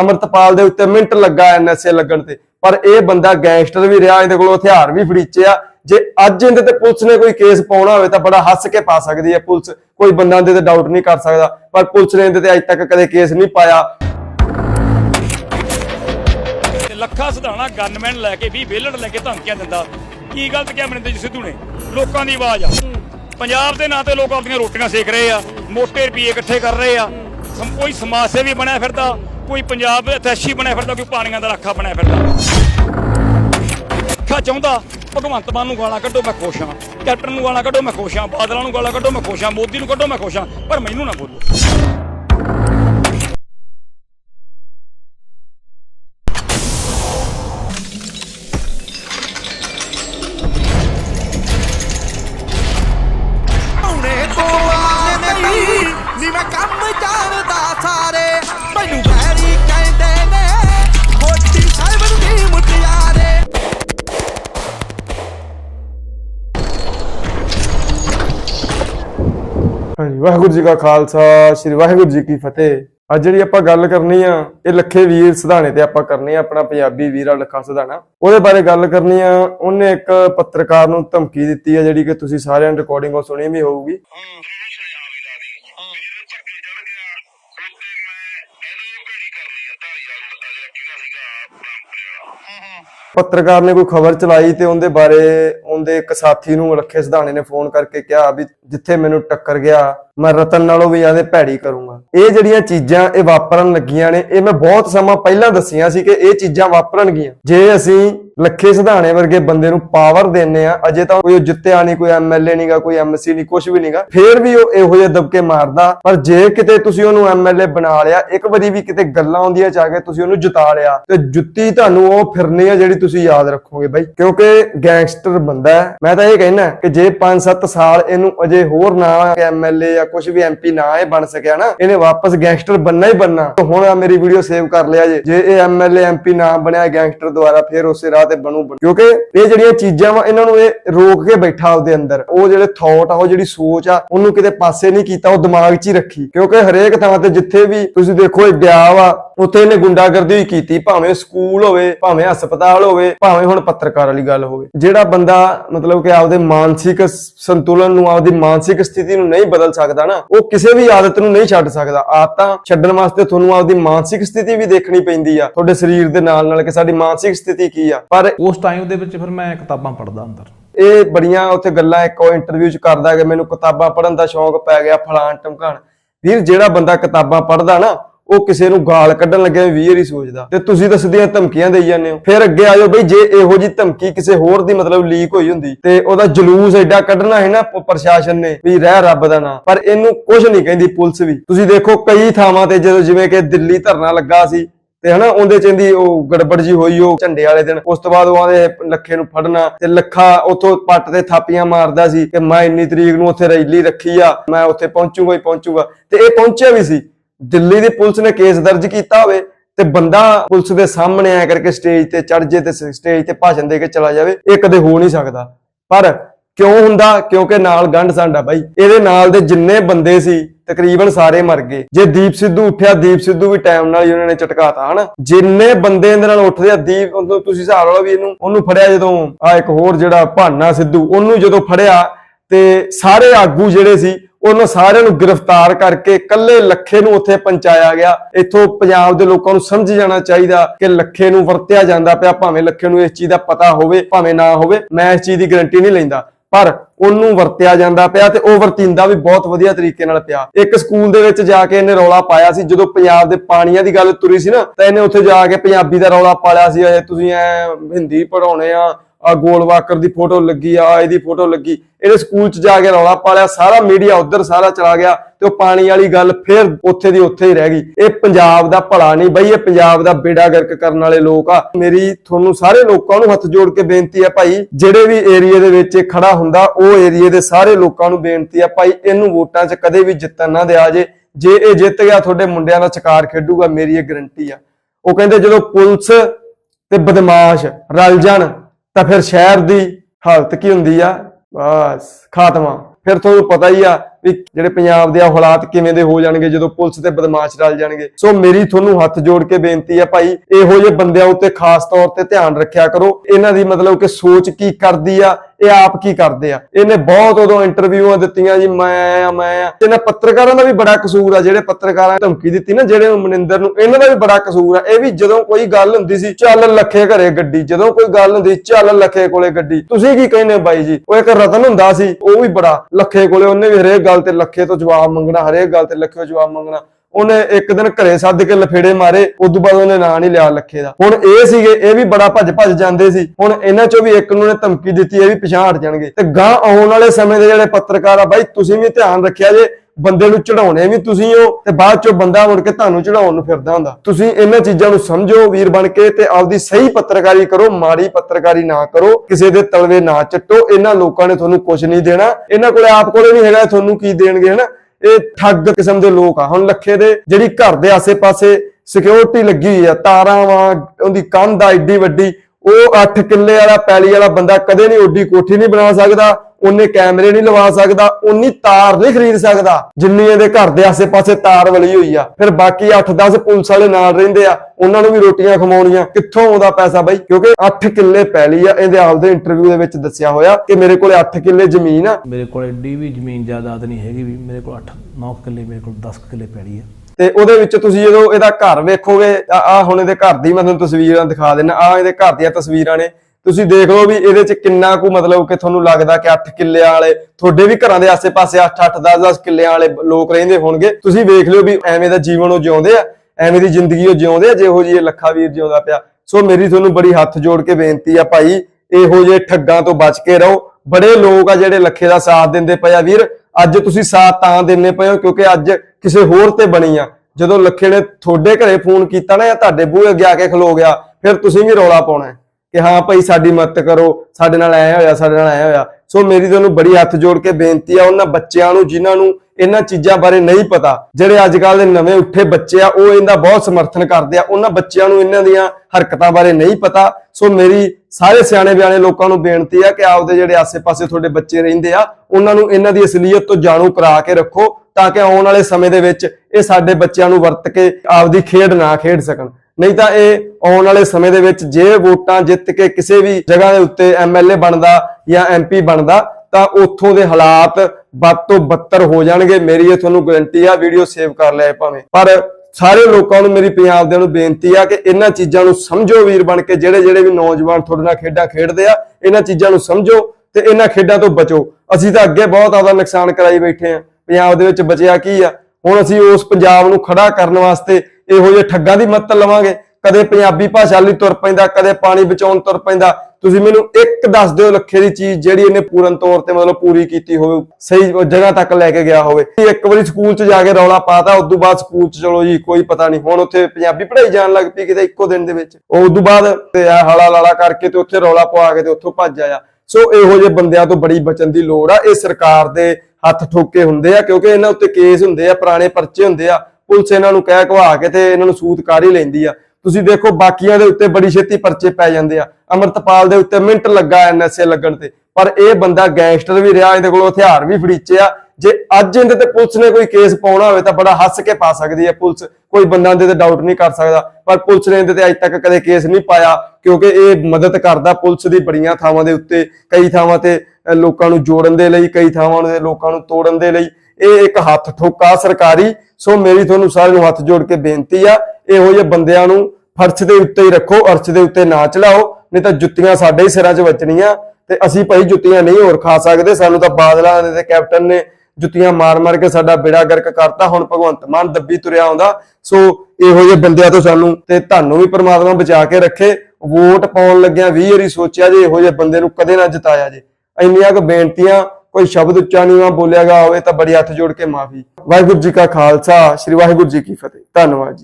ਅਮਰਤਪਾਲ ਦੇ ਉੱਤੇ ਮਿੰਟ ਲੱਗਾ ਐਨਐਸਏ ਲੱਗਣ ਤੇ। ਪਰ ਇਹ ਬੰਦਾ ਗੈਂਗਸਟਰ ਵੀ ਰਿਹਾ, ਇਹਦੇ ਕੋਲ ਹਥਿਆਰ ਵੀ ਫੜੀਚੇ ਆ। ਜੇ ਅੱਜ ਇਹਦੇ ਤੇ ਪੁਲਿਸ ਨੇ ਕੋਈ ਕੇਸ ਪਾਉਣਾ ਹੋਵੇ ਤਾਂ ਬੜਾ ਹੱਸ ਕੇ ਪਾ ਸਕਦੀ ਹੈ ਪੁਲਿਸ। ਕੋਈ ਬੰਦਾ ਇਹਦੇ ਤੇ ਡਾਊਟ ਨਹੀਂ ਕਰ ਸਕਦਾ। ਪਰ ਪੁਲਿਸ ਨੇ ਇਹਦੇ ਤੇ ਅੱਜ ਤੱਕ ਕਦੇ ਕੇਸ ਨਹੀਂ ਪਾਇਆ। ਲੱਖਾ ਸਿਧਾਣਾ ਗਨਮੈਨ ਲੈ ਕੇ 20 ਵੇਲੜ ਲੈ ਕੇ ਧਮਕੀਆਂ ਦਿੰਦਾ। ਕੀ ਗਲਤ ਕਿਹਾ ਮਨਿੰਦਰ ਜੀ ਸਿੱਧੂ ਨੇ? ਲੋਕਾਂ ਦੀ ਆਵਾਜ਼ ਆ। ਪੰਜਾਬ ਦੇ ਨਾਂ ਤੇ ਲੋਕ ਆਪਣੀਆਂ ਰੋਟੀਆਂ ਸੇਕ ਰਹੇ ਆ। ਮੋਟੇ ਰੁਪਏ ਇਕੱਠੇ ਕਰ ਰਹੇ ਆ। ਕੋਈ ਸਮਾਜ ਸੇਵੀ ਬਣਿਆ ਫਿਰਦਾ। ਕੋਈ ਪੰਜਾਬ ਦੇ ਅਥੈਸ਼ੀ ਬਣਿਆ ਫਿਰਦਾ, ਕੋਈ ਪਾਣੀਆਂ ਦਾ ਰਾਖਾ ਬਣਿਆ ਫਿਰਦਾ। ਲੱਖਾ ਚਾਹੁੰਦਾ, ਭਗਵੰਤ ਮਾਨ ਨੂੰ ਗਾਲਾਂ ਕੱਢੋ, ਮੈਂ ਖੁਸ਼ ਹਾਂ। ਕੈਪਟਨ ਨੂੰ ਗਾਲਾਂ ਕੱਢੋ, ਮੈਂ ਖੁਸ਼ ਹਾਂ। ਬਾਦਲਾਂ ਨੂੰ ਗਾਲਾਂ ਕੱਢੋ, ਮੈਂ ਖੁਸ਼ ਹਾਂ। ਮੋਦੀ ਨੂੰ ਕੱਢੋ, ਮੈਂ ਖੁਸ਼ ਹਾਂ। ਪਰ ਮੈਨੂੰ ਨਾ ਬੋਲੋ। ਹਾਂਜੀ ਵਾਹਿਗੁਰੂ ਜੀ ਕਾ ਖਾਲਸਾ ਸ੍ਰੀ ਵਾਹਿਗੁਰੂ ਜੀ ਕੀ ਫਤਿਹ। ਅੱਜ ਜਿਹੜੀ ਆਪਾਂ ਗੱਲ ਕਰਨੀ ਆ ਇਹ ਲੱਖੇ ਵੀਰ ਸਿਧਾਣੇ ਤੇ ਆਪਾਂ ਕਰਨੀ ਆ ਆਪਣਾ ਪੰਜਾਬੀ ਵੀਰਾ ਲੱਖਾ ਸਿਧਾਣਾ। ਉਹਦੇ ਬਾਰੇ ਗੱਲ ਕਰਨੀ ਆ ਉਹਨੇ ਇੱਕ ਪੱਤਰਕਾਰ ਨੂੰ ਧਮਕੀ ਦਿੱਤੀ ਆ ਜਿਹੜੀ ਕਿ ਤੁਸੀਂ ਸਾਰਿਆਂ ਨੇ ਰਿਕਾਰਡਿੰਗ ਉਹ ਸੁਣੀ ਵੀ ਹੋਊਗੀ। ਪੱਤਰਕਾਰ ਨੇ ਕੋਈ ਖਬਰ ਚਲਾਈ ਤੇ ਉਹਦੇ ਬਾਰੇ ਉਹਦੇ ਇੱਕ ਸਾਥੀ ਨੂੰ ਲੱਖੇ ਸਿਧਾਣੇ ਨੇ ਫੋਨ ਕਰਕੇ ਕਿਹਾ ਵੀ ਜਿੱਥੇ ਮੈਨੂੰ ਟੱਕਰ ਗਿਆ, ਮੈਂ ਰਤਨ ਨਾਲੋਂ ਵੀ ਜ਼ਿਆਦਾ ਭੈੜੀ ਕਰੂੰਗਾ। ਇਹ ਜਿਹੜੀਆਂ ਚੀਜ਼ਾਂ ਇਹ ਵਾਪਰਨ ਲੱਗੀਆਂ ਨੇ, ਇਹ ਮੈਂ ਬਹੁਤ ਸਮਾਂ ਪਹਿਲਾਂ ਦੱਸੀਆਂ ਸੀ ਕਿ ਇਹ ਚੀਜ਼ਾਂ ਵਾਪਰਨਗੀਆਂ। ਜੇ ਅਸੀਂ ਲੱਖੇ ਸਿਧਾਣੇ ਵਰਗੇ ਬੰਦੇ ਨੂੰ ਪਾਵਰ ਦਿੰਨੇ ਆ ਅਜੇ ਤਾਂ ਕੋਈ ਉਹ ਜਿੱਤਿਆ ਨਹੀਂ, ਕੋਈ ਐਮਐਲਏ ਨਹੀਂਗਾ ਕੋਈ ਐਮਸੀ ਨਹੀਂ ਕੁਝ ਵੀ ਨਹੀਂਗਾ ਫੇਰ ਵੀ ਉਹ ਇਹੋ ਜਿਹੇ ਦਬਕੇ ਮਾਰਦਾ। ਪਰ ਜੇ ਕਿਤੇ ਤੁਸੀਂ ਉਹਨੂੰ ਐਮਐਲਏ ਬਣਾ ਲਿਆ, ਇੱਕ ਵਾਰੀ ਵੀ ਕਿਤੇ ਗੱਲਾਂ ਆਉਂਦੀਆਂ ਚਾ ਕੇ ਤੁਸੀਂ ਉਹਨੂੰ ਜਿਤਾ ਲਿਆ, ਤੇ ਜੁੱਤੀ ਤੁਹਾਨੂੰ ਉਹ ਫਿਰਨੀ ਆ ਜਿਹੜੀ ਤੁਸੀਂ ਯਾਦ ਰੱਖੋਗੇ ਬਾਈ। ਕਿਉਂਕਿ ਗੈਂਗਸਟਰ ਬੰਦਾ ਹੈ। ਮੈਂ ਤਾਂ ਇਹ ਕਹਿਣਾ ਕਿ ਜੇ 5-7 ਸਾਲ ਇਹਨੂੰ ਅਜੇ ਹੋਰ ਨਾ ਐਮਐਲਏ ਜਾਂ ਕੁਝ ਵੀ ਐਮਪੀ ਨਾ ਇਹ ਬਣ ਸਕਿਆ ਨਾ, ਇਹਨੇ ਵਾਪਸ ਗੈਂਗਸਟਰ ਬੰਨਾ ਹੀ ਬੰਨਾ ਹੁਣ ਆ ਮੇਰੀ ਵੀਡੀਓ ਸੇਵ ਕਰ ਲਿਆ ਜੇ। ਜੇ ਇਹ ਐਮਐਲਏ ਐਮਪੀ ਨਾ ਬਣਿਆ ਗੈਂਗਸਟਰ ਦੁਆਰਾ, ਫੇਰ ਉਸੇ ਰਾਹ ਤੇ ਬਣੂ ਕਿਉਂਕਿ ਇਹ ਜਿਹੜੀਆਂ ਚੀਜ਼ਾਂ ਵਾ, ਇਹਨਾਂ ਨੂੰ ਇਹ ਰੋਕ ਕੇ ਬੈਠਾ ਉਹਦੇ ਅੰਦਰ। ਉਹ ਜਿਹੜੇ ਥੌਟ ਆ, ਉਹ ਜਿਹੜੀ ਸੋਚ ਆ, ਉਹਨੂੰ ਕਿਤੇ ਪਾਸੇ ਨਹੀਂ ਕੀਤਾ, ਉਹ ਦਿਮਾਗ 'ਚ ਹੀ ਰੱਖੀ। ਕਿਉਂਕਿ ਹਰੇਕ ਥਾਂ ਤੇ ਜਿੱਥੇ ਵੀ ਤੁਸੀਂ ਦੇਖੋ ਇਹ ਗਿਆ ਵਾ ਉੱਥੇ ਇਹਨੇ ਗੁੰਡਾਗਰਦੀ ਕੀਤੀ ਭਾਵੇਂ ਸਕੂਲ ਹੋਵੇ ਭਾਵੇਂ ਹਸਪਤਾਲ ਹੋਵੇ ਭਾਵੇਂ ਹੁਣ ਪੱਤਰਕਾਰ ਵਾਲੀ ਗੱਲ ਹੋਵੇ। ਜਿਹੜਾ ਬੰਦਾ ਮਤਲਬ ਕਿ ਆਪਦੇ ਮਾਨਸਿਕ ਸੰਤੁਲਨ ਨੂੰ ਆਪਦੀ ਮਾਨਸਿਕ ਸਥਿਤੀ ਨੂੰ ਨਹੀਂ ਬਦਲ ਸਕਦਾ ਨਾ ਉਹ ਕਿਸੇ ਵੀ ਆਦਤ ਨੂੰ ਨਹੀਂ ਛੱਡ ਸਕਦਾ। ਆਦਤਾਂ ਛੱਡਣ ਵਾਸਤੇ ਤੁਹਾਨੂੰ ਆਪਦੀ ਮਾਨਸਿਕ ਸਥਿਤੀ ਵੀ ਦੇਖਣੀ ਪੈਂਦੀ ਆ। ਤੁਹਾਡੇ ਸਰੀਰ ਦੇ ਨਾਲ ਨਾਲ ਕਿ ਸਾਡੀ ਮਾਨਸਿਕ ਸਥਿਤੀ ਕੀ ਆ। ਪਰ ਉਸ ਟਾਈਮ ਦੇ ਵਿੱਚ ਫਿਰ ਮੈਂ ਕਿਤਾਬਾਂ ਪੜ੍ਹਦਾ ਅੰਦਰ। ਇਹ ਬੜੀਆਂ ਉੱਥੇ ਗੱਲਾਂ ਇੱਕ ਉਹ ਇੰਟਰਵਿਊ ਚ ਕਰਦਾ ਕਿ ਮੈਨੂੰ ਕਿਤਾਬਾਂ ਪੜ੍ਹਨ ਦਾ ਸ਼ੌਂਕ ਪੈ ਗਿਆ ਫਲਾਣ ਟਮਕਾਣ ਵੀਰ ਜਿਹੜਾ ਬੰਦਾ ਕਿਤਾਬਾਂ ਪੜ੍ਹਦਾ ਨਾ ਉਹ ਕਿਸੇ ਨੂੰ ਗਾਲ ਕੱਢਣ ਲੱਗਿਆ ਵੀ ਵੀਰ ਹੀ ਸੋਚਦਾ। ਤੇ ਤੁਸੀਂ ਤਾਂ ਸਿੱਧੀਆਂ ਧਮਕੀਆਂ ਦੇਈ ਜਾਂਦੇ ਹੋ। ਫਿਰ ਅੱਗੇ ਆ ਬਈ, ਜੇ ਇਹੋ ਜੀ ਧਮਕੀ ਕਿਸੇ ਹੋਰ ਦੀ ਮਤਲਬ ਲੀਕ ਹੋਈ ਹੁੰਦੀ, ਤੇ ਉਹਦਾ ਜਲੂਸ ਐਡਾ ਕੱਢਣਾ ਹੈ ਨਾ ਪ੍ਰਸ਼ਾਸਨ ਨੇ ਵੀ ਰਹਿ ਰੱਬ ਦਾ ਨਾਂ। ਪਰ ਇਹਨੂੰ ਕੁਝ ਨਹੀਂ ਕਹਿੰਦੀ ਪੁਲਿਸ ਵੀ। ਤੁਸੀਂ ਦੇਖੋ ਕਈ ਥਾਵਾਂ ਤੇ ਜਦੋਂ ਜਿਵੇਂ ਕਿ ਦਿੱਲੀ ਧਰਨਾ ਲੱਗਾ ਸੀ, ਤੇ ਹਨਾ ਉਹਦੇ ਚ ਇਹਦੀ ਉਹ ਗੜਬੜ ਜੀ ਹੋਈ, ਉਹ ਝੰਡੇ ਵਾਲੇ ਦਿਨ। ਉਸ ਤੋਂ ਬਾਅਦ ਉਹ ਆਂਦੇ ਲੱਖੇ ਨੂੰ ਫੜਨਾ, ਤੇ ਲੱਖਾ ਉੱਥੋਂ ਪੱਟ ਤੇ ਥਾਪੀਆਂ ਮਾਰਦਾ ਸੀ ਕਿ ਮੈਂ ਇੰਨੀ ਤਰੀਕ ਨੂੰ ਉੱਥੇ ਰੈਲੀ ਰੱਖੀ ਆ, ਮੈਂ ਉੱਥੇ ਪਹੁੰਚੂਗਾ ਹੀ ਪਹੁੰਚੂਗਾ। ਤੇ ਇਹ ਪਹੁੰਚਿਆ ਵੀ ਸੀ। ਦਿੱਲੀ ਦੀ ਪੁਲਿਸ ਨੇ ਕੇਸ ਦਰਜ ਕੀਤਾ ਹੋਵੇ ਤੇ ਬੰਦਾ ਪੁਲਿਸ ਦੇ ਸਾਹਮਣੇ ਆ ਕਰਕੇ ਸਟੇਜ ਤੇ ਚੜ ਜੇ ਤੇ ਸਟੇਜ ਤੇ ਭਾਸ਼ਣ ਦੇ ਕੇ ਚਲਾ ਜਾਵੇ, ਇਹ ਕਦੇ ਹੋ ਨਹੀਂ ਸਕਦਾ। ਪਰ ਕਿਉਂ ਹੁੰਦਾ? ਕਿਉਂਕਿ ਨਾਲ ਗੰਢ ਸਾਂਡਾ ਬਾਈ। ਇਹਦੇ ਨਾਲ ਦੇ ਜਿੰਨੇ ਬੰਦੇ ਸੀ, ਤਕਰੀਬਨ ਸਾਰੇ ਮਰ ਗਏ। ਜੇ ਦੀਪ ਸਿੱਧੂ ਉੱਠਿਆ, ਦੀਪ ਸਿੱਧੂ ਵੀ ਟਾਈਮ ਨਾਲ ਹੀ ਉਹਨਾਂ ਨੇ ਚਟਕਾਤਾ, ਹਨਾ? ਜਿੰਨੇ ਬੰਦੇ ਇਹਦੇ ਨਾਲ ਉੱਠਦੇ ਆ, ਦੀਪ ਤੁਸੀਂ ਹਿਸਾਬ ਲਾ ਲਓ ਵੀ ਇਹਨੂੰ, ਉਹਨੂੰ ਫੜਿਆ ਜਦੋਂ ਆ ਇੱਕ ਹੋਰ ਜਿਹੜਾ ਭਾਨਾ ਸਿੱਧੂ, ਉਹਨੂੰ ਜਦੋਂ ਫੜਿਆ ਤੇ ਸਾਰੇ ਆਗੂ ਜਿਹੜੇ ਸੀ ਉਹਨਾਂ ਸਾਰਿਆਂ ਨੂੰ ਗ੍ਰਿਫਤਾਰ ਕਰਕੇ ਕੱਲੇ ਲੱਖੇ ਨੂੰ ਉੱਥੇ ਪਹੁੰਚਾਇਆ ਗਿਆ। ਇੱਥੋਂ ਪੰਜਾਬ ਦੇ ਲੋਕਾਂ ਨੂੰ ਸਮਝ ਜਾਣਾ ਚਾਹੀਦਾ ਕਿ ਲੱਖੇ ਨੂੰ ਵਰਤਿਆ ਜਾਂਦਾ ਪਿਆ, ਭਾਵੇਂ ਲੱਖੇ ਨੂੰ ਇਸ ਚੀਜ਼ ਦਾ ਪਤਾ ਹੋਵੇ, ਭਾਵੇਂ ਨਾ ਹੋਵੇ, ਮੈਂ ਇਸ ਚੀਜ਼ ਦੀ ਗਾਰੰਟੀ ਨਹੀਂ ਲੈਂਦਾ। ਪਰ ਉਹਨੂੰ ਵਰਤਿਆ ਜਾਂਦਾ ਪਿਆ ਤੇ ਉਹ ਵਰਤਿੰਦਾ ਵੀ ਬਹੁਤ ਵਧੀਆ ਤਰੀਕੇ ਨਾਲ ਪਿਆ। ਇੱਕ ਸਕੂਲ ਦੇ ਵਿੱਚ ਜਾ ਕੇ ਇਹਨੇ ਰੌਲਾ ਪਾਇਆ ਸੀ। ਜਦੋਂ ਪੰਜਾਬ ਦੇ ਪਾਣੀਆਂ ਦੀ ਗੱਲ ਤੁਰੀ ਸੀ ਨਾ, ਤਾਂ ਇਹਨੇ ਉੱਥੇ ਜਾ ਕੇ ਪੰਜਾਬੀ ਦਾ ਰੌਲਾ ਪਾਲਿਆ ਸੀ। ਇਹ ਤੁਸੀਂ ਐ ਹਿੰਦੀ ਪੜਾਉਣੇ ਆ ਆ ਗੋਲਵਾਕਰ ਦੀ ਫੋਟੋ ਲੱਗੀ ਆ ਇਹਦੀ ਫੋਟੋ ਲੱਗੀ। ਇਹਦੇ ਸਕੂਲ ਚ ਜਾ ਕੇ ਰੌਲਾ ਪਾ ਲਿਆ, ਸਾਰਾ ਮੀਡੀਆ ਉਧਰ ਸਾਰਾ ਚਲਾ ਗਿਆ ਤੇ ਉਹ ਪਾਣੀ ਵਾਲੀ ਗੱਲ ਫਿਰ ਉੱਥੇ ਦੀ ਉੱਥੇ ਹੀ ਰਹਿ ਗਈ। ਇਹ ਪੰਜਾਬ ਦਾ ਭਲਾ ਨਹੀਂ ਬਈ, ਇਹ ਪੰਜਾਬ ਦਾ ਬੇੜਾ ਗਰਕ ਕਰਨ ਵਾਲੇ ਲੋਕ ਆ। ਮੇਰੀ ਤੁਹਾਨੂੰ ਸਾਰੇ ਲੋਕਾਂ ਨੂੰ ਹੱਥ ਜੋੜ ਕੇ ਬੇਨਤੀ ਆ ਭਾਈ, ਜਿਹੜੇ ਵੀ ਏਰੀਏ ਦੇ ਵਿੱਚ ਇਹ ਖੜਾ ਹੁੰਦਾ, ਉਹ ਏਰੀਏ ਦੇ ਸਾਰੇ ਲੋਕਾਂ ਨੂੰ ਬੇਨਤੀ ਆ ਭਾਈ, ਇਹਨੂੰ ਵੋਟਾਂ 'ਚ ਕਦੇ ਵੀ ਜਿੱਤਣ ਨਾ ਦਿਆ ਜੇ। ਜੇ ਇਹ ਜਿੱਤ ਗਿਆ, ਤੁਹਾਡੇ ਮੁੰਡਿਆਂ ਦਾ ਚਕਾਰ ਖੇਡੂਗਾ, ਮੇਰੀ ਇਹ ਗਰੰਟੀ ਆ। ਉਹ ਕਹਿੰਦੇ ਜਦੋਂ ਪੁਲਿਸ ਤੇ ਬਦਮਾਸ਼ ਰਲ ਜਾਣ ਤਾਂ ਫਿਰ ਸ਼ਹਿਰ ਦੀ ਹਾਲਤ ਕੀ ਹੁੰਦੀ ਆ? ਬਸ, ਖਾਤਮਾ। ਫਿਰ ਤੁਹਾਨੂੰ ਪਤਾ ਹੀ ਆ ਵੀ ਜਿਹੜੇ ਪੰਜਾਬ ਦੇ ਆ ਹਾਲਾਤ ਕਿਵੇਂ ਦੇ ਹੋ ਜਾਣਗੇ ਜਦੋਂ ਪੁਲਿਸ ਤੇ ਬਦਮਾਸ਼ ਰਲ ਜਾਣਗੇ। ਸੋ ਮੇਰੀ ਤੁਹਾਨੂੰ ਹੱਥ ਜੋੜ ਕੇ ਬੇਨਤੀ ਆ ਭਾਈ, ਇਹੋ ਜਿਹੇ ਬੰਦਿਆਂ ਉੱਤੇ ਖਾਸ ਤੌਰ ਤੇ ਧਿਆਨ ਰੱਖਿਆ ਕਰੋ। ਇਹਨਾਂ ਦੀ ਮਤਲਬ ਕਿ ਸੋਚ ਕੀ ਕਰਦੀ ਆ ਇਹ ਆਪ ਕੀ ਕਰਦੇ ਆ? ਇਹਨੇ ਬਹੁਤ ਉਦੋਂ ਇੰਟਰਵਿਊਆਂ ਦਿੱਤੀਆਂ ਜੀ, ਮੈਂ ਆ ਮੈਂ ਆ। ਇਹਨਾਂ ਪੱਤਰਕਾਰਾਂ ਦਾ ਵੀ ਬੜਾ ਕਸੂਰ ਆ, ਜਿਹੜੇ ਪੱਤਰਕਾਰਾਂ ਨੇ ਧਮਕੀ ਦਿੱਤੀ ਨਾ, ਜਿਹੜੇ ਮਨਿੰਦਰ ਨੂੰ, ਇਹਨਾਂ ਦਾ ਵੀ ਬੜਾ ਕਸੂਰ ਆ। ਇਹ ਵੀ ਜਦੋਂ ਕੋਈ ਗੱਲ ਹੁੰਦੀ ਸੀ, ਚੱਲ ਲੱਖੇ ਘਰੇ ਗੱਡੀ, ਜਦੋਂ ਕੋਈ ਗੱਲ ਹੁੰਦੀ ਚੱਲ ਲੱਖੇ ਕੋਲੇ ਗੱਡੀ। ਤੁਸੀਂ ਕੀ ਕਹਿੰਦੇ ਹੋ ਬਾਈ ਜੀ? ਉਹ ਇੱਕ ਰਤਨ ਹੁੰਦਾ ਸੀ, ਉਹ ਵੀ ਬੜਾ ਲੱਖੇ ਕੋਲੇ, ਉਹਨੇ ਵੀ ਹਰੇਕ ਗੱਲ ਤੇ ਲੱਖੇ ਤੋਂ ਜਵਾਬ ਮੰਗਣਾ, ਹਰੇਕ ਗੱਲ ਤੇ ਲੱਖੇ ਤੋਂ ਜਵਾਬ ਮੰਗਣਾ। ਉਹਨੇ ਇੱਕ ਦਿਨ ਘਰੇ ਸੱਦ ਕੇ ਲਫੇੜੇ ਮਾਰੇ ਉਦੋਂ ਬਾਅਦ ਉਹਨੇ ਨਾਂ ਨਹੀਂ ਲਿਆ ਲੱਖੇ ਦਾ। ਹੁਣ ਇਹ ਸੀਗੇ, ਇਹ ਵੀ ਬੜਾ ਭੱਜ ਭੱਜ ਜਾਂਦੇ ਸੀ। ਹੁਣ ਇਹਨਾਂ ਚੋਂ ਵੀ ਇੱਕ ਨੂੰ ਨੇ ਧਮਕੀ ਦਿੱਤੀ, ਇਹ ਵੀ ਪਛਾਣ ਹਟ ਜਾਣਗੇ। ਤੇ ਗਾਂ ਆਉਣ ਵਾਲੇ ਸਮੇਂ ਦੇ ਜਿਹੜੇ ਪੱਤਰਕਾਰ ਆ ਬਾਈ, ਤੁਸੀਂ ਵੀ ਧਿਆਨ ਰੱਖਿਆ ਜੇ, ਬੰਦੇ ਨੂੰ ਚੜਾਉਣੇ ਵੀ ਤੁਸੀਂ ਹੋ, ਤੇ ਬਾਅਦ ਚੋਂ ਬੰਦਾ ਮੁੜ ਕੇ ਤੁਹਾਨੂੰ ਚੜਾਉਣ ਨੂੰ ਫਿਰਦਾ ਹੁੰਦਾ। ਤੁਸੀਂ ਇਹਨਾਂ ਚੀਜ਼ਾਂ ਨੂੰ ਸਮਝੋ ਵੀਰ ਬਣ ਕੇ ਤੇ ਆਪਦੀ ਸਹੀ ਪੱਤਰਕਾਰੀ ਕਰੋ, ਮਾੜੀ ਪੱਤਰਕਾਰੀ ਨਾ ਕਰੋ, ਕਿਸੇ ਦੇ ਤਲਵੇ ਨਾ ਚੱਟੋ। ਇਹਨਾਂ ਲੋਕਾਂ ਨੇ ਤੁਹਾਨੂੰ ਕੁਝ ਨਹੀਂ ਦੇਣਾ। ਇਹਨਾਂ ਕੋਲੇ ਆਪ ਕੋਲੇ ਨਹੀਂ ਹੈਗਾ, ਤੁਹਾਨੂੰ ਕੀ ਦੇਣਗੇ, ਹਨਾ? ਇਹ ਠੱਗ ਕਿਸਮ ਦੇ ਲੋਕ ਆ। ਹੁਣ ਲੱਖੇ ਦੇ ਜਿਹੜੀ ਘਰ ਦੇ ਆਸੇ-ਪਾਸੇ ਸਿਕਿਉਰਿਟੀ ਲੱਗੀ ਹੋਈ ਆ, ਤਾਰਾਂ ਵਾਂ, ਉਹਦੀ ਕੰਧ ਆ, ਏਡੀ ਵੱਡੀ, ਉਹ 8 ਕਿੱਲੇ ਵਾਲਾ ਪੈਲੀ ਵਾਲਾ ਬੰਦਾ ਕਦੇ ਨਹੀਂ ਓਡੀ ਕੋਠੀ ਨਹੀਂ ਬਣਾ ਸਕਦਾ। ਉਹਨੇ ਕੈਮਰੇ ਨਹੀਂ ਲਵਾ ਸਕਦਾ ਉਨੀ ਤਾਰ ਨਹੀਂ ਖਰੀਦ ਸਕਦਾ। ਜਿੰਨੀ ਇਹਦੇ ਘਰ ਦੇ ਆਸੇ-ਪਾਸੇ ਤਾਰ ਵਲੀ ਹੋਈ ਆ। ਫਿਰ ਬਾਕੀ 8-10 ਪੁਲਿਸ ਵਾਲੇ ਨਾਲ ਰਹਿੰਦੇ ਆ ਉਹਨਾਂ ਨੂੰ ਵੀ ਰੋਟੀਆਂ ਖਵਾਉਣੀਆਂ। ਕਿੱਥੋਂ ਆਉਂਦਾ ਪੈਸਾ ਬਾਈ? ਕਿਉਂਕਿ 8 ਕਿੱਲੇ ਪੈਲੀ ਆ ਇਹਦੇ ਆਪਦੇ ਇੰਟਰਵਿਊ ਦੇ ਵਿੱਚ ਦੱਸਿਆ ਹੋਇਆ ਕਿ ਮੇਰੇ ਕੋਲੇ 8 ਕਿੱਲੇ ਜ਼ਮੀਨ ਆ। ਮੇਰੇ ਕੋਲ ਏਡੀ ਵੀ ਜ਼ਮੀਨ ਜਾਇਦਾਦ ਨਹੀਂ ਹੈਗੀ ਵੀ ਮੇਰੇ ਕੋਲ 8 9 ਕਿੱਲੇ ਮੇਰੇ ਕੋਲ 10 ਕਿੱਲੇ ਪੈੜੀ ਆ। ਤੇ ਉਹਦੇ ਵਿੱਚ ਤੁਸੀਂ ਜਦੋਂ ਇਹਦਾ ਘਰ ਵੇਖੋਗੇ ਆ ਹੁਣ ਇਹਦੇ ਘਰ ਦੀ ਮੈਂ ਤੁਹਾਨੂੰ ਤਸਵੀਰਾਂ ਦਿਖਾ ਦਿੰਨਾ ਆ ਇਹਦੇ ਘਰ ਦੀਆਂ ਤਸਵੀਰਾਂ ਨੇ। ਤੁਸੀਂ ਦੇਖ ਲਓ ਵੀ ਇਹਦੇ ਚ ਕਿੰਨਾ ਕੁ ਮਤਲਬ ਕਿ ਤੁਹਾਨੂੰ ਲੱਗਦਾ ਕਿ 8 ਕਿੱਲਿਆਂ ਵਾਲੇ, ਤੁਹਾਡੇ ਵੀ ਘਰਾਂ ਦੇ ਆਸੇ-ਪਾਸੇ 8 8 10 10 ਕਿੱਲਿਆਂ ਵਾਲੇ ਲੋਕ ਰਹਿੰਦੇ ਹੋਣਗੇ। ਤੁਸੀਂ ਵੇਖ ਲਿਓ ਵੀ ਐਵੇਂ ਦਾ ਜੀਵਨ ਉਹ ਜਿਉਂਦੇ ਆ, ਐਵੇਂ ਦੀ ਜ਼ਿੰਦਗੀ ਉਹ ਜਿਉਂਦੇ ਆ, ਜਿਹੋ ਜੀ ਇਹ ਲੱਖਾ ਵੀਰ ਜਿਉਂਦਾ ਪਿਆ। ਸੋ ਮੇਰੀ ਤੁਹਾਨੂੰ ਬੜੀ ਹੱਥ ਜੋੜ ਕੇ ਬੇਨਤੀ ਆ ਭਾਈ, ਇਹੋ ਜਿਹੇ ਠੱਗਾਂ ਤੋਂ ਬਚ ਕੇ ਰਹੋ। ਬੜੇ ਲੋਕ ਆ ਜਿਹੜੇ ਲੱਖੇ ਦਾ ਸਾਥ ਦਿੰਦੇ ਪਏ ਆ ਵੀਰ। ਅੱਜ ਤੁਸੀਂ ਸਾਥ ਤਾਂ ਦਿੰਨੇ ਪਏ ਹੋ ਕਿਉਂਕਿ ਅੱਜ ਕਿਸੇ ਹੋਰ ਤੇ ਬਣੀ ਆ। ਜਦੋਂ ਲੱਖੇ ਨੇ ਤੁਹਾਡੇ ਘਰੇ ਫੋਨ ਕੀਤਾ ਨਾ ਜਾਂ ਤੁਹਾਡੇ ਬੂਹੇ ਅੱਗੇ ਆ ਕੇ ਖਲੋ ਗਿਆ, ਫਿਰ ਤੁਸੀਂ ਵੀ ਰੌਲਾ ਪਾਉਣਾ ਕਿ ਹਾਂ ਭਾਈ ਸਾਡੀ ਮਦਦ ਕਰੋ, ਸਾਡੇ ਨਾਲ ਐ ਹੋਇਆ, ਸਾਡੇ ਨਾਲ ਐ ਹੋਇਆ। ਸੋ ਮੇਰੀ ਤੁਹਾਨੂੰ ਬੜੀ ਹੱਥ ਜੋੜ ਕੇ ਬੇਨਤੀ ਆ, ਉਹਨਾਂ ਬੱਚਿਆਂ ਨੂੰ, ਜਿਨ੍ਹਾਂ ਨੂੰ ਇਹਨਾਂ ਚੀਜ਼ਾਂ ਬਾਰੇ ਨਹੀਂ ਪਤਾ, ਜਿਹੜੇ ਅੱਜ ਕੱਲ ਦੇ ਨਵੇਂ ਉੱਠੇ ਬੱਚੇ ਆ, ਉਹ ਇਹਦਾ ਬਹੁਤ ਸਮਰਥਨ ਕਰਦੇ ਆ, ਉਹਨਾਂ ਬੱਚਿਆਂ ਨੂੰ ਇਹਨਾਂ ਦੀਆਂ ਹਰਕਤਾਂ ਬਾਰੇ ਨਹੀਂ ਪਤਾ। ਸੋ ਮੇਰੀ ਸਾਰੇ ਸਿਆਣੇ ਬਿਆਣੇ ਲੋਕਾਂ ਨੂੰ ਬੇਨਤੀ ਆ ਕਿ ਆਪਦੇ ਜਿਹੜੇ ਆਸੇ-ਪਾਸੇ ਤੁਹਾਡੇ ਬੱਚੇ ਰਹਿੰਦੇ ਆ, ਉਹਨਾਂ ਨੂੰ ਇਹਨਾਂ ਦੀ ਅਸਲੀਅਤ ਤੋਂ ਜਾਣੂ ਕਰਾ ਕੇ ਰੱਖੋ, ਤਾਂ ਕਿ ਆਉਣ ਵਾਲੇ ਸਮੇਂ ਦੇ ਵਿੱਚ ਇਹ ਸਾਡੇ ਬੱਚਿਆਂ ਨੂੰ ਵਰਤ ਕੇ ਆਪਦੀ ਖੇਡ ਨਾ ਖੇਡ ਸਕਣ। ਨਹੀਂ ਤਾਂ ਇਹ ਆਉਣ ਵਾਲੇ ਸਮੇਂ ਦੇ ਵਿੱਚ ਜੇ ਵੋਟਾਂ ਜਿੱਤ ਕੇ ਕਿਸੇ ਵੀ ਜਗ੍ਹਾ ਦੇ ਉੱਤੇ ਐਮਐਲਏ ਬਣਦਾ ਜਾਂ ਐਮਪੀ ਬਣਦਾ, ਤਾਂ ਉੱਥੋਂ ਦੇ ਹਾਲਾਤ ਵੱਧ ਤੋਂ ਬੱਤਰ ਹੋ ਜਾਣਗੇ। ਮੇਰੀ ਇਹ ਤੁਹਾਨੂੰ ਗਾਰੰਟੀ ਆ, ਵੀਡੀਓ ਸੇਵ ਕਰ ਲਿਆ ਭਾਵੇਂ। ਪਰ ਸਾਰੇ ਲੋਕਾਂ ਨੂੰ ਮੇਰੀ ਪੰਜਾਬ ਦਿਆਂ ਨੂੰ ਬੇਨਤੀ ਆ ਕਿ ਇਹਨਾਂ ਚੀਜ਼ਾਂ ਨੂੰ ਸਮਝੋ ਵੀਰ ਬਣ ਕੇ, ਜਿਹੜੇ ਜਿਹੜੇ ਵੀ ਨੌਜਵਾਨ ਤੁਹਾਡੇ ਨਾਲ ਖੇਡਾਂ ਖੇਡਦੇ ਆ, ਇਹਨਾਂ ਚੀਜ਼ਾਂ ਨੂੰ ਸਮਝੋ ਤੇ ਇਹਨਾਂ ਖੇਡਾਂ ਤੋਂ ਬਚੋ। ਅਸੀਂ ਤਾਂ ਅੱਗੇ ਬਹੁਤ ਆਦਾ ਨੁਕਸਾਨ ਕਰਾਈ ਬੈਠੇ ਆ। ਪੰਜਾਬ ਦੇ ਵਿੱਚ ਬਚਿਆ ਕੀ ਆ? ਹੁਣ ਅਸੀਂ ਉਸ ਪੰਜਾਬ ਨੂੰ ਖੜਾ ਕਰਨ ਵਾਸਤੇ ਇਹੋ ਜਿਹੇ ਠੱਗਾਂ ਦੀ ਮਦਦ ਲਵਾਂਗੇ। ਕਦੇ ਪੰਜਾਬੀ ਭਾਸ਼ਾ ਲਈ ਤੁਰ ਪੈਂਦਾ, ਕਦੇ ਪਾਣੀ ਬਚਾਉਣ ਤੁਰ ਪੈਂਦਾ। ਤੁਸੀਂ ਮੈਨੂੰ ਇੱਕ ਦੱਸ ਦਿਓ ਲੱਖੇ ਦੀ ਚੀਜ਼ ਜਿਹੜੀ ਇਹਨੇ ਪੂਰਨ ਤੌਰ ਤੇ ਮਤਲਬ ਪੂਰੀ ਕੀਤੀ ਹੋਵੇ, ਸਹੀ ਜਗ੍ਹਾ ਤੱਕ ਲੈ ਕੇ ਗਿਆ ਹੋਵੇ। ਇੱਕ ਵਾਰੀ ਸਕੂਲ 'ਚ ਜਾ ਕੇ ਰੌਲਾ ਪਾਤਾ ਉਸ ਤੋਂ ਬਾਅਦ ਸਕੂਲ 'ਚ ਚਲੋ ਜੀ, ਕੋਈ ਪਤਾ ਨਹੀਂ। ਹੁਣ ਉੱਥੇ ਪੰਜਾਬੀ ਪੜ੍ਹਾਈ ਜਾਣ ਲੱਗ ਪਈ ਕਿਤੇ ਇੱਕੋ ਦਿਨ ਦੇ ਵਿੱਚ। ਉਸ ਤੋਂ ਬਾਅਦ ਤੇ ਆ ਹਾਲਾ ਲਾਲਾ ਕਰਕੇ ਤੇ ਉੱਥੇ ਰੌਲਾ ਪਵਾ ਕੇ ਤੇ ਉੱਥੋਂ ਭੱਜ ਆਇਆ। ਸੋ ਇਹੋ ਜਿਹੇ ਬੰਦਿਆਂ ਤੋਂ ਬੜੀ ਬਚਣ ਦੀ ਲੋੜ ਆ। ਇਹ ਸਰਕਾਰ ਦੇ ਹੱਥ ਠੋਕੇ ਹੁੰਦੇ ਆ, ਕਿਉਂਕਿ ਇਹਨਾਂ ਉੱਤੇ ਕੇਸ ਹੁੰਦੇ ਆ, ਪੁਰਾਣੇ ਪਰਚੇ ਹੁੰਦੇ ਆ। ਪੁਲਿਸ ਇਹਨਾਂ ਨੂੰ ਕਹਿ ਘਵਾ ਕੇ ਤੇ ਇਹਨਾਂ ਨੂੰ ਸੂਤ ਕਰ ਹੀ ਲੈਂਦੀ ਆ। ਤੁਸੀਂ ਦੇਖੋ, ਬਾਕੀਆਂ ਦੇ ਉੱਤੇ ਬੜੀ ਛੇਤੀ ਪਰਚੇ ਪੈ ਜਾਂਦੇ ਆ। ਅਮਰਤਪਾਲ ਦੇ ਉੱਤੇ ਮਿੰਟ ਲੱਗਾ ਐਨਐਸਏ ਲੱਗਣ ਤੇ। ਪਰ ਇਹ ਬੰਦਾ ਗੈਂਗਸਟਰ ਵੀ ਰਿਹਾ, ਇਹਦੇ ਕੋਲ ਹਥਿਆਰ ਵੀ ਫੜੀਚੇ ਆ। ਜੇ ਅੱਜ ਇਹਦੇ ਤੇ ਪੁਲਿਸ ਨੇ ਕੋਈ ਕੇਸ ਪਾਉਣਾ ਹੋਵੇ ਤਾਂ ਬੜਾ ਹੱਸ ਕੇ ਪਾ ਸਕਦੀ ਹੈ ਪੁਲਿਸ। ਕੋਈ ਬੰਦਾ ਇਹਦੇ ਤੇ ਡਾਊਟ ਨਹੀਂ ਕਰ ਸਕਦਾ। ਪਰ ਪੁਲਿਸ ਨੇ ਇਹਦੇ ਤੇ ਅੱਜ ਤੱਕ ਕਦੇ ਕੇਸ ਨਹੀਂ ਪਾਇਆ, ਕਿਉਂਕਿ ਇਹ ਮਦਦ ਕਰਦਾ ਪੁਲਿਸ ਦੀ ਬੜੀਆਂ ਥਾਵਾਂ ਦੇ ਉੱਤੇ, ਕਈ ਥਾਵਾਂ ਤੇ ਲੋਕਾਂ ਨੂੰ ਜੋੜਨ ਦੇ ਲਈ, ਕਈ ਥਾਵਾਂ ਦੇ ਲੋਕਾਂ ਨੂੰ ਤੋੜਨ ਦੇ ਲਈ। ਇਹ ਇੱਕ ਹੱਥ ਠੋਕਾ ਸਰਕਾਰੀ, ਸੋ ਮੇਰੀ ਤੁਹਾਨੂੰ ਸਾਰਿਆਂ ਨੂੰ ਹੱਥ ਜੋੜ ਕੇ ਬੇਨਤੀ ਆ, ਇਹੋ ਜਿਹੇ ਬੰਦਿਆਂ ਨੂੰ ਫਰਸ਼ ਦੇ ਉੱਤੇ ਹੀ ਰੱਖੋ, ਅਰਸ਼ ਦੇ ਉੱਤੇ ਨਾ ਚੜਾਓ, ਨਹੀਂ ਤਾਂ ਜੁੱਤੀਆਂ ਸਾਡੇ ਹੀ ਸਿਰਾਂ 'ਚ ਵੱਜਣੀਆਂ ਤੇ ਅਸੀਂ ਭਾਈ ਜੁੱਤੀਆਂ ਨਹੀਂ ਹੋਰ ਖਾ ਸਕਦੇ, ਸਾਨੂੰ ਤਾਂ ਬਾਦਲਾਂ ਨੇ ਤੇ ਕੈਪਟਨ ਨੇ ਜੁੱਤੀਆਂ ਮਾਰ-ਮਾਰ ਕੇ ਸਾਡਾ ਬੇੜਾ ਗਰਕ ਕਰਤਾ, ਹੁਣ ਭਗਵੰਤ ਮਾਨ ਦੱਬੀ ਤੁਰਿਆ ਆਉਂਦਾ, ਸੋ ਇਹੋ ਜਿਹੇ ਬੰਦਿਆਂ ਤੋਂ ਸਾਨੂੰ ਤੇ ਤੁਹਾਨੂੰ ਵੀ ਪ੍ਰਮਾਤਮਾ ਬਚਾ ਕੇ ਰੱਖੇ, ਵੋਟ ਪਾਉਣ ਲੱਗਿਆ 20 ਵਾਰੀ ਸੋਚਿਆ ਜੇ ਇਹੋ ਜਿਹੇ ਬੰਦੇ ਨੂੰ ਕਦੇ ਨਾ ਜਿਤਾਇਆ ਜੇ। ਇੰਨੀਆਂ ਕੁ ਬੇਨਤੀਆਂ ਕੋਈ ਸ਼ਬਦ ਉੱਚਾ ਨੀਵਾਂ ਬੋਲਿਆ ਗਿਆ ਹੋਵੇ ਤਾਂ ਬੜੀ ਹੱਥ ਜੋੜ ਕੇ ਮਾਫੀ। ਵਾਹਿਗੁਰੂ ਜੀ ਕਾ ਖਾਲਸਾ, ਸ੍ਰੀ ਵਾਹਿਗੁਰੂ ਜੀ ਕੀ ਫਤਿਹ। ਧੰਨਵਾਦ ਜੀ।